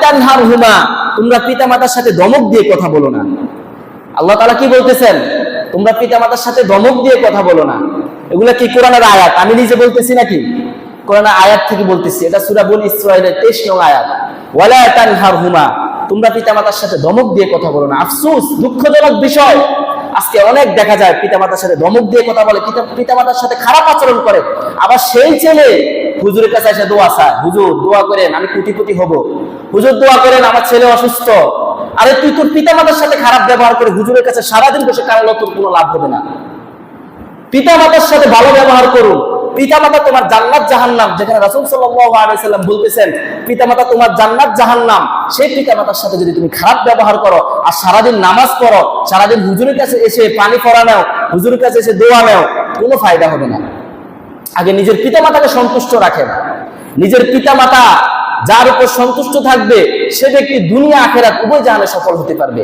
তানহারহুমা, তোমরা পিতামাতার সাথে দমক দিয়ে কথা বলো না। আল্লাহ তালা কি বলতেছেন? তোমরা পিতা মাতার সাথে দমক দিয়ে কথা বলো না। এগুলা কি কোরআনের আয়াত? আমি নিজে বলতেছি নাকি? কোরআনের আয়াত থেকে বলতেছি। এটা সূরা বনি ইসরাঈলের 23 নং আয়াত। ওয়ালা তানহারহুমা, তোমরা পিতা মাতার সাথে দমক দিয়ে কথা বলো না। আফসোস, দুঃখজনক বিষয়। আজকে অনেক দেখা যায় পিতামাতার সাথে ধমক দিয়ে কথা বলে, পিতা পিতামাতার সাথে খারাপ আচরণ করে। আবার সেই ছেলে হুজুরের কাছে এসে দোয়া চায়, হুজুর, দোয়া করেন, আমি কুটিপুটি হব। হুজুর, দোয়া করেন, আমার ছেলে অসুস্থ। আরে তুই তোর পিতামাতার সাথে খারাপ ব্যবহার করে হুজুরের কাছে সারাদিন বসে কারণ তোর কোনো লাভ হবে না। পিতামাতার সাথে ভালো ব্যবহার করুন। পিতামাতা তোমার জান্নাত জাহান্নাম, যেখানে রাসূল সাল্লাম বলতেছেন, পিতামাতা তোমার জান্নাত জাহান্নাম, সেই পিতামাতার সাথে যদি তুমি খারাপ ব্যবহার করো, আর সারাদিন নামাজ পড়ো, সারাদিন হুজুরের কাছে এসে পানি পড়া নাও, হুজুরের কাছে এসে দোয়া নাও, কোনো ফায়দা হবে না। আগে নিজের পিতামাতাকে সন্তুষ্ট রাখেন নিজের পিতামাতা যার উপর সন্তুষ্ট থাকবে, সে ব্যক্তি দুনিয়া আখেরাত উভয় জাহানে সফল হতে পারবে।